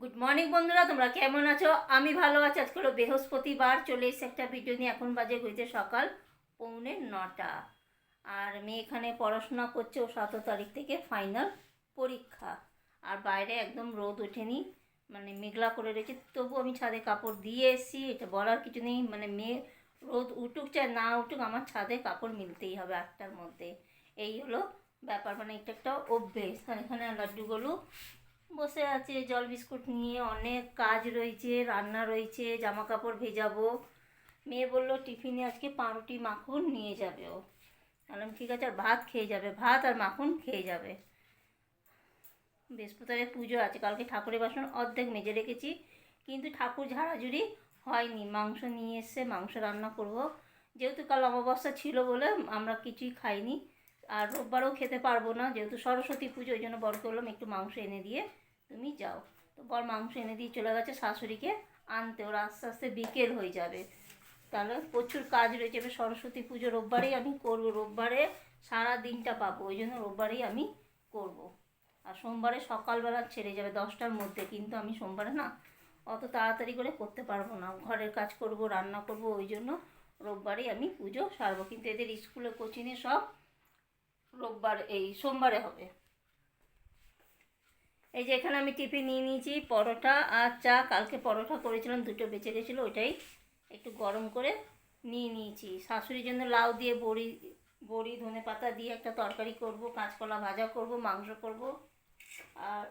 Good morning বন্ধুরা, তোমরা কেমন আছো? আমি ভালো আছি। আজকে হলো বৃহস্পতিবার চলে এসেছে একটা ভিডিও নিয়ে এখন বাজে হইতে সকাল পৌনে নটা। আর মেয়ে এখানে পড়াশোনা করছে, ও সতেরো তারিখ থেকে ফাইনাল পরীক্ষা। আর বাইরে একদম রোদ ওঠেনি মানে মেঘলা করে রয়েছে। তবু আমি ছাদে কাপড় দিয়ে এসেছি, এটা বলার কিছু নেই। মানে মেয়ে রোদ উঠুক চাই, না উঠুক, আমার ছাদে কাপড় মিলতেই হবে আটটার মধ্যে। এই হলো ব্যাপার মানে এটা একটা অভ্যেস। এখানে লাড্ডুগুলো বসে আছে, জল বিস্কুট নিয়ে অনেক কাজ রয়েছে, রান্না রয়েছে জামা কাপড় ভেজাবো। মেয়ে বলল, টিফিনে আজকে পাউরুটি, মাখন নিয়ে যাবে ও। বললাম, ঠিক আছে, আর ভাত খেয়ে যাবে, ভাত আর মাখন খেয়ে যাবে। বৃহস্পতিবারে পুজো আছে, কালকে ঠাকুরের বাসন অর্ধেক মেজে রেখেছি, কিন্তু ঠাকুর ঝাড়াঝুড়ি হয়নি। মাংস নিয়ে এসে মাংস রান্না করব। যেহেতু কাল অমাবস্যা ছিল বলে আমরা কিছুই খাইনি, আর রোববারও খেতে পারব না, যেহেতু সরস্বতী পুজো, ওই জন্য বড় করলাম একটু মাংস এনে দিয়ে তুমি যাও। তো বর মাংস এনে দিয়ে চলে গেছে শাশুড়িকে। আনতে ওরা আস্তে আস্তে বিকেল হয়ে যাবে। তাহলে প্রচুর কাজ রয়েছে। এবার সরস্বতী পুজো রোববারেই আমি করব। রোববারে সারা দিনটা পাবো। ওই জন্য রোববারেই আমি করব। আর সোমবারে সকালবেলা ছেড়ে যাবে দশটার মধ্যে। কিন্তু আমি সোমবারে না অত তাড়াতাড়ি করে করতে পারব না। ঘরের কাজ করব, রান্না করব, ওই জন্য রোববারেই আমি পুজো সারবো। কিন্তু এদের স্কুলে, কোচিংয়ে সব রোববার, এই সোমবারে হবে। এই যে এখানে আমি টিফিন নিয়ে নিয়েছি, পরোটা আর চা। কালকে পরোটা করেছিলাম, দুটো বেঁচে গেছিল, ওইটাই একটু গরম করে নিয়ে নিয়েছি। শাশুড়ির জন্য লাউ দিয়ে বড়ি বড়ি, ধনে পাতা দিয়ে একটা তরকারি করব, কাঁচকলা ভাজা করব, মাংস করব আর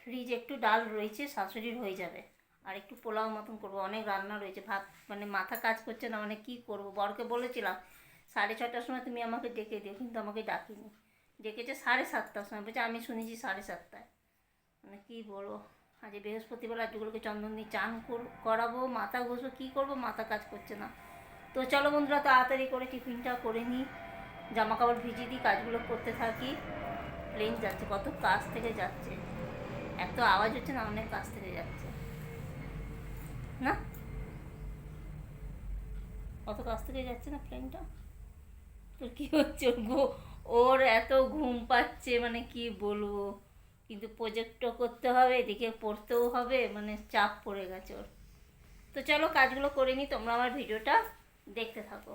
ফ্রিজে একটু ডাল রয়েছে, শাশুড়ির হয়ে যাবে। আর একটু পোলাও মতন করব, অনেক রান্না রয়েছে, ভাত মানে মাথা কাজ করছে না মানে কী করব? বরকে বলেছিলাম, সাড়ে ছটার সময় তুমি আমাকে ডেকে দিও, কিন্তু আমাকে ডাকিনি। ডেকেছে সাড়ে সাতটার সময়, বলছে, আমি শুনেছি সাড়ে সাতটায়। মানে কী বলব? আজ বৃহস্পতিবার লাড্ডুগুলোকে চন্দন দিয়ে চান কর- করাবো, মাথা ঘষবো, কী করব? মাথা কাজ করছে না। তো চলো বন্ধুরা, তাড়াতাড়ি করে টিফিনটা করে নিই। জামা কাপড় ভিজিয়ে দিই, কাজগুলো করতে থাকি। প্লেন যাচ্ছে, কত কাজ থেকে যাচ্ছে। এত আওয়াজ হচ্ছে না, অনেক কাজ থেকে যাচ্ছে। না? কত কাছ থেকে যাচ্ছে না প্লেনটা? তোর কি হচ্ছে ঘু- ওর এত ঘুম পাচ্ছে মানে কি বলব? কিন্তু প্রজেক্টও করতে হবে, এদিকে পড়তেও হবে মানে চাপ পড়ে গেছে ওর। তো চলো কাজগুলো করে নিই তোমরা আমার ভিডিওটা দেখতে থাকো।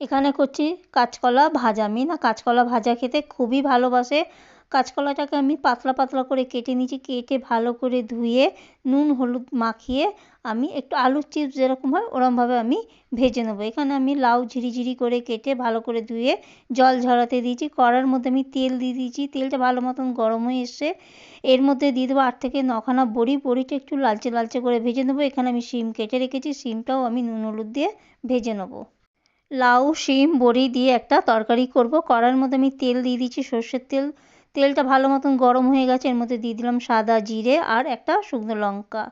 এখানে করছি কাঁচকলা ভাজা। আমি না কাঁচকলা ভাজা খেতে খুবই ভালোবাসে। কাঁচকলাটাকে আমি পাতলা পাতলা করে কেটে নিয়েছি, কেটে ভালো করে ধুয়ে, নুন, হলুদ মাখিয়ে আমি একটু আলুর চিপস যেরকম হয় ওরমভাবে আমি ভেজে নেব। এখানে আমি লাউ ঝিরিঝিরি করে কেটে ভালো করে ধুয়ে জল ঝরাতে দিয়েছি। কড়ার মধ্যে আমি তেল দিয়ে দিয়েছি। তেলটা ভালো মতন গরম হয়ে এসছে। এর মধ্যে দিয়ে দেবো আট থেকে নখানা বড়ি। বড়িটা একটু লালচে লালচে করে ভেজে নেব। এখানে আমি শিম কেটে রেখেছি। শিমটাও আমি নুন, হলুদ দিয়ে ভেজে নেব। লাউ, শিম, বড়ি দিয়ে একটা তরকারি করব। কড়ার মধ্যে আমি তেল দিয়ে দিয়েছি সর্ষের তেল। তেলটা ভালো মতন গরম হয়ে গেছে, এর মধ্যে দিয়ে দিলাম সাদা জিরে আর একটা শুকনো লঙ্কা।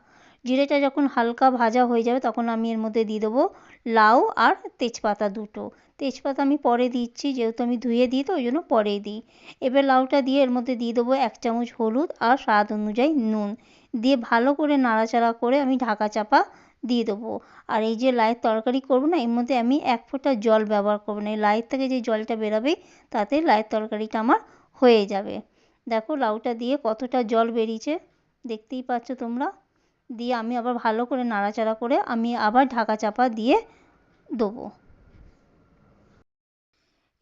জিরেটা যখন হালকা ভাজা হয়ে যাবে, তখন আমি এর মধ্যে দিয়ে দেবো লাউ আর তেজপাতা দুটো। তেজপাতা আমি পরে দিচ্ছি, যেহেতু আমি ধুয়ে দিই তো, ওই জন্য পরেই দিই। এবার লাউটা দিয়ে এর মধ্যে দিয়ে দেবো এক চামচ হলুদ আর স্বাদ অনুযায়ী নুন। দিয়ে ভালো করে নাড়াচাড়া করে আমি ঢাকা চাপা দিয়ে দেবো। আর এই যে লাইয়ের তরকারি করব না, এর মধ্যে আমি এক ফোঁটা জল ব্যবহার করব না। এই লাইয়ের থেকে যে জলটা বেরোবে তাতে লাইয়ের তরকারিটা আমার হয়ে যাবে। দেখো লাউটা দিয়ে কতটা জল বেরিয়েছে, দেখতেই পাচ্ছ তোমরা? দিয়ে আমি আবার ভালো করে নাড়াচাড়া করে আমি আবার ঢাকা চাপা দিয়ে দেবো।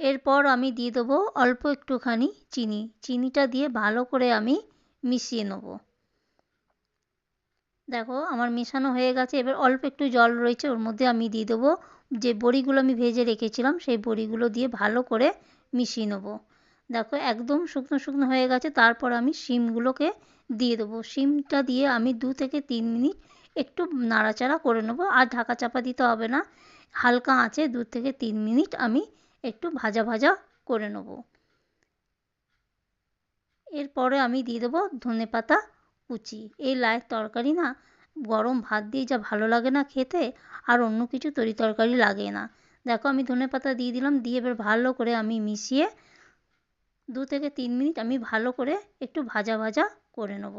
এরপর আমি দিয়ে দেবো অল্প একটুখানি চিনি। চিনিটা দিয়ে ভালো করে আমি মিশিয়ে নেব। দেখো আমার মেশানো হয়ে গেছে, এবার অল্প একটু জল রয়েছে, ওর মধ্যে আমি দিয়ে দেবো যে বড়িগুলো আমি ভেজে রেখেছিলাম, সেই বড়িগুলো দিয়ে ভালো করে মিশিয়ে নেব। দেখো একদম শুকনো শুকনো হয়ে গেছে, তারপর আমি শিমগুলোকে দিয়ে দেবো। শিমটা দিয়ে আমি দু থেকে তিন মিনিট একটু নাড়াচাড়া করে নেব, আর ঢাকা চাপা দিতে হবে না। হালকা আঁচে দু থেকে তিন মিনিট আমি একটু ভাজা ভাজা করে নেব। এরপরে আমি দিয়ে দেবো ধনে পাতা কুচি। এই লায়ের তরকারি না, গরম ভাত দিয়ে যা ভালো লাগে না খেতে, আর অন্য কিছু তরি তরকারি লাগে না। দেখো আমি ধনে পাতা দিয়ে দিলাম, দিয়ে এবার ভালো করে আমি মিশিয়ে দু থেকে তিন মিনিট আমি ভালো করে একটু ভাজা ভাজা করে নেব।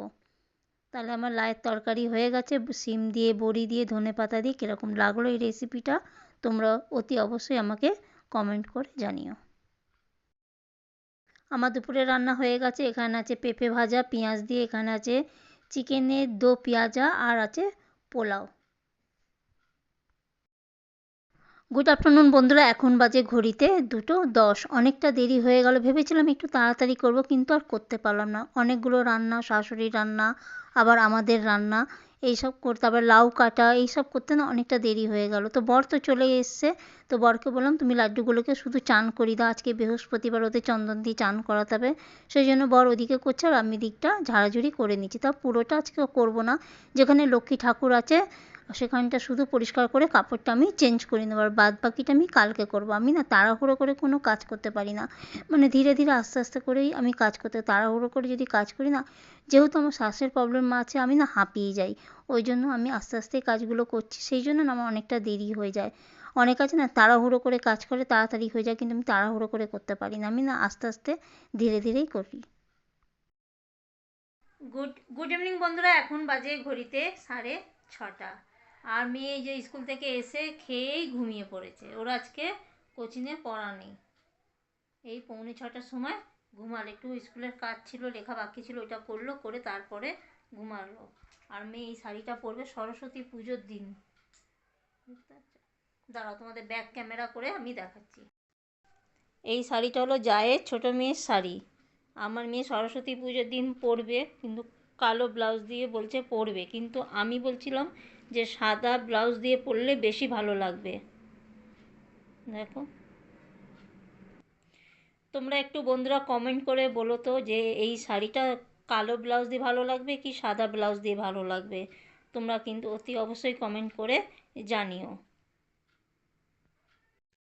তাহলে আমার লায়ের তরকারি হয়ে গেছে। সিম দিয়ে, বড়ি দিয়ে, ধনে পাতা দিয়ে কীরকম লাগল এই রেসিপিটা তোমরা অতি অবশ্যই আমাকে কমেন্ট করে জানিও। আমার দুপুরে রান্না হয়ে গেছে। এখানে আছে পেঁপে ভাজা, পেঁয়াজ দিয়ে এখানে আছে চিকেনের দো পেঁয়াজা, আর আছে পোলাও। গুড আফটারনুন বন্ধুরা। এখন বাজে ঘড়িতে দুটো দশ। অনেকটা দেরি হয়ে গেল। ভেবেছিলাম একটু তাড়াতাড়ি করব, কিন্তু আর করতে পারলাম না। অনেকগুলো রান্না শাশুড়ির রান্না, আবার আমাদের রান্না, এইসব করতে, আবার লাউ কাটা, এইসব করতে না অনেকটা দেরি হয়ে গেল। তো বর তো চলে এসছে। তো বরকে বললাম, তুমি লাড্ডুগুলোকে শুধু চান করি দাও। আজকে বৃহস্পতিবার ওদের চন্দন দিয়ে চান করাতে হবে। সেই জন্য বর ওদিকে করছে আর আমি দিকটা ঝাড়াঝুড়ি করে নিচ্ছি। তা পুরোটা আজকে করব না। যেখানে লক্ষ্মী ঠাকুর আছে সেখানটা শুধু পরিষ্কার করে কাপড়টা আমি চেঞ্জ করে নেব আর বাদ বাকিটা আমি কালকে করব। আমি না তাড়াহুড়ো করে কোনো কাজ করতে পারি না। মানে ধীরে ধীরে আস্তে আস্তে করেই আমি কাজ করতে, তাড়াহুড়ো করে যদি কাজ করি না, যেহেতু আমার শ্বাসের প্রবলেম আছে, আমি না হাঁপিয়ে যাই। ওই জন্য আমি আস্তে আস্তে কাজগুলো করছি। সেই জন্য না আমার অনেকটা দেরি হয়ে যায়। অনেক আছে না তাড়াহুড়ো করে কাজ করে তাড়াতাড়ি হয়ে যায়, কিন্তু আমি তাড়াহুড়ো করে করতে পারি না। আমি না আস্তে আস্তে ধীরে ধীরেই করি। গুড গুড ইভিনিং বন্ধুরা। এখন বাজে ঘড়িতে সাড়ে ছটা। আর মেয়ে যে স্কুল থেকে এসে খেয়েই ঘুমিয়ে পড়েছে। ওর আজকে কোচিংয়ে পড়া নেই। এই পৌনে ছটার সময় ঘুমালো। একটু স্কুলের কাজ ছিল, লেখা বাকি ছিল, ওইটা করল করে তারপরে ঘুমালো। আর মেয়ে এই শাড়িটা পরবে সরস্বতী পুজোর দিন। দাঁড়াও, তোমাদের ব্যাক ক্যামেরা করে আমি দেখাচ্ছি। এই শাড়িটা হলো জায়ের ছোটো মেয়ের শাড়ি। আমার মেয়ে সরস্বতী পুজোর দিন পরবে, কিন্তু কালো ব্লাউজ দিয়ে বলছে পরবে। কিন্তু আমি বলছিলাম যে সাদা ব্লাউজ দিয়ে পরলে বেশি ভালো লাগবে। দেখো। তোমরা একটু বন্ধুরা কমেন্ট করে বলো তো যে এই শাড়িটা কালো ব্লাউজ দিয়ে ভালো লাগবে কি সাদা ব্লাউজ দিয়ে ভালো লাগবে? তোমরা কিন্তু অতি অবশ্যই কমেন্ট করে জানিও।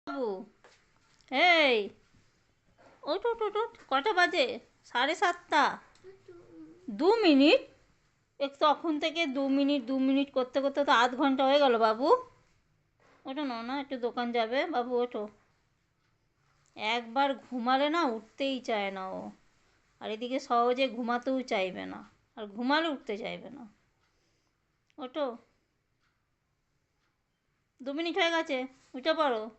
বাবু, এই ওট ওট ওট কটা বাজে? সাড়ে সাতটা। দু মিনিট। তখন থেকে দু মিনিট দু মিনিট করতে করতে তো আধ ঘণ্টা হয়ে গেল বাবু। ওঠো না না, একটু দোকান যাবে। বাবু, ওঠো। একবার ঘুমালে না উঠতেই চায় না ও। আর এদিকে সহজে ঘুমাতেও চাইবে না। আর ঘুমালে উঠতে চাইবে না। ওঠো। দু মিনিট হয়ে গেছে। উঠে পড়ো।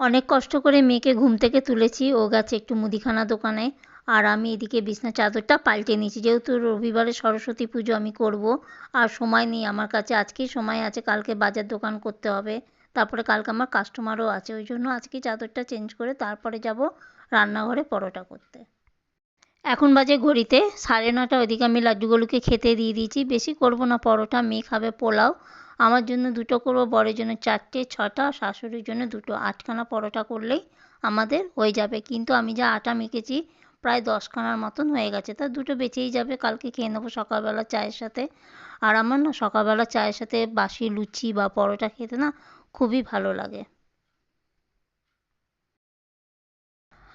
অনেক কষ্ট করে মেয়েকে ঘুম থেকে তুলেছি। ও গেছে একটু মুদিখানা দোকানে। আর আমি এদিকে বিছনা চাদরটা পাল্টে নিয়েছি। যেহেতু রবিবারে সরস্বতী পুজো আমি করব, আর সময় নেই আমার কাছে। আজকেই সময় আছে, কালকে বাজার দোকান করতে হবে। তারপরে কালকে আমার কাস্টমারও আছে, ওই জন্য আজকে চাদরটা চেঞ্জ করে তারপরে যাব রান্নাঘরে পরোটা করতে। এখন বাজে ঘড়িতে, সাড়ে নটা ওইদিকে আমি লাড্ডুগুলোকে খেতে দিয়ে দিয়েছি। বেশি করব না পরোটা, মেয়ে খাবে পোলাও। আমার জন্য দুটো করব, বরের জন্য চারটে, ছটা, শাশুড়ির জন্য দুটো। আটখানা পরোটা করলেই আমাদের হয়ে যাবে। কিন্তু আমি যা আটা মেখেছি প্রায় দশখানার মতন হয়ে গেছে। তা দুটো বেঁচেই যাবে, কালকে খেয়ে নেব সকালবেলা চায়ের সাথে। আর আমার না সকালবেলা চায়ের সাথে বাসি লুচি বা পরোটা খেতে না খুবই ভালো লাগে।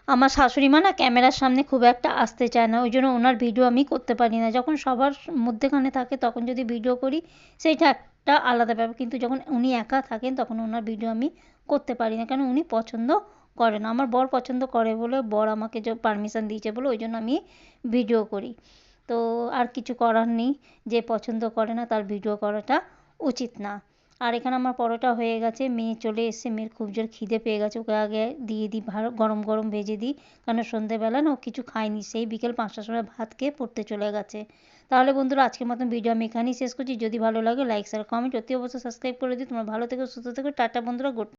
আমার শাশুড়ি মা না ক্যামেরার সামনে খুব একটা আসতে চায় না, ওই জন্য ওনার ভিডিও আমি করতে পারি না। যখন সবার মধ্যেখানে থাকে, তখন যদি ভিডিও করি সেইটা একটা আলাদা ব্যাপার। কিন্তু যখন উনি একা থাকেন, তখন ওনার ভিডিও আমি করতে পারি না। কেন? উনি পছন্দ করে না। আমার বর পছন্দ করে বলে বর আমাকে যে পারমিশন দিয়েছে বলে ওই জন্য আমি ভিডিও করি। তো আর কিছু করার নেই। যে পছন্দ করে না তার ভিডিও করাটা উচিত না। আর এখানে আমার পরোটা হয়ে গেছে। মেয়ে চলে এসছে। মেয়ের খুব জোর খিদে পেয়ে গেছে। ওকে আগে দিয়ে দিই, ভালো গরম গরম ভেজে দিই। কারণ সন্ধেবেলা না ও কিছু খায়নি। সেই বিকেল পাঁচটার সময় ভাত খেয়ে পড়তে চলে গেছে। তাহলে বন্ধুরা, আজকের মতন ভিডিও আমি এখানেই শেষ করছি। যদি ভালো লাগে লাইক শেয়ার কমেন্ট অতি অবশ্যই সাবস্ক্রাইব করে দিই তোমরা ভালো থেকো, সুস্থ থেকো। টাটা বন্ধুরা গুড